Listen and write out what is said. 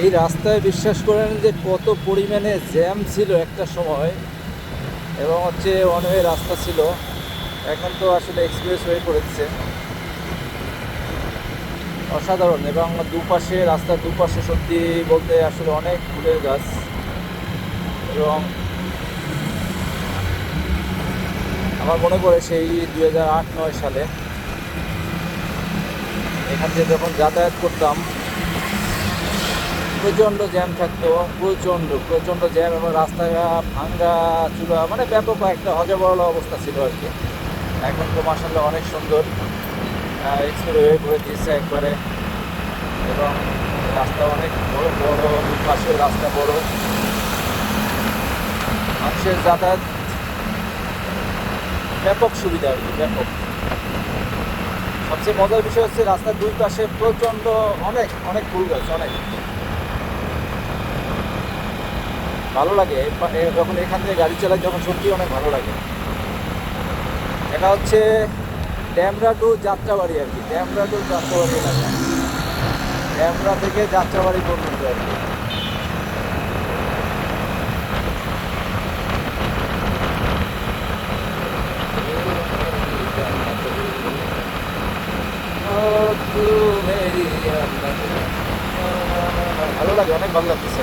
এই রাস্তায় বিশ্বাস করেন যে কত পরিমাণে জ্যাম ছিল একটা সময় এবং হচ্ছে ওয়ানওয়ে রাস্তা ছিল। এখন তো আসলে এক্সপ্রেস হয়ে পড়েছে। অসাধারণ এবং দুপাশে, রাস্তার দুপাশে সত্যি বলতে আসলে অনেক ফুলের গাছ এবং আমার মনে পড়ে সেই দুই হাজার আট, নয় সালে। এখান থেকে যখন যাতায়াত করতাম প্রচণ্ড জ্যাম থাকতো, প্রচণ্ড প্রচণ্ড জ্যাম এবং রাস্তাঘাট ভাঙ্গা, চূড়া মানে ব্যাপক একটা হজবরল অবস্থা ছিল আর কি। এখন তো মাসাল্লাহ অনেক সুন্দর। এক্সপ্রেস হয়ে করে দিয়েছে একবারে। এবং রাস্তা অনেক বড় বড় পাশে রাস্তা বড়। মানুষের যাতায়াত ব্যাপক সুবিধা আর কি, ব্যাপক। সবচেয়ে মজার বিষয় হচ্ছে রাস্তার দুই পাশে প্রচণ্ড অনেক অনেক ফুল গাছ, অনেক। ভালো লাগে যখন এখান থেকে গাড়ি চালাই যখন সত্যি অনেক ভালো লাগে। এটা হচ্ছে ড্যামরা টু যাত্রাবাড়ি আর কি ড্যামরা টু যাত্রাবাড়ি এলাকা। ড্যামরা থেকে যাত্রাবাড়ি পর্যন্ত আর কি। ভালো লাগে, অনেক ভালো লাগতেছে।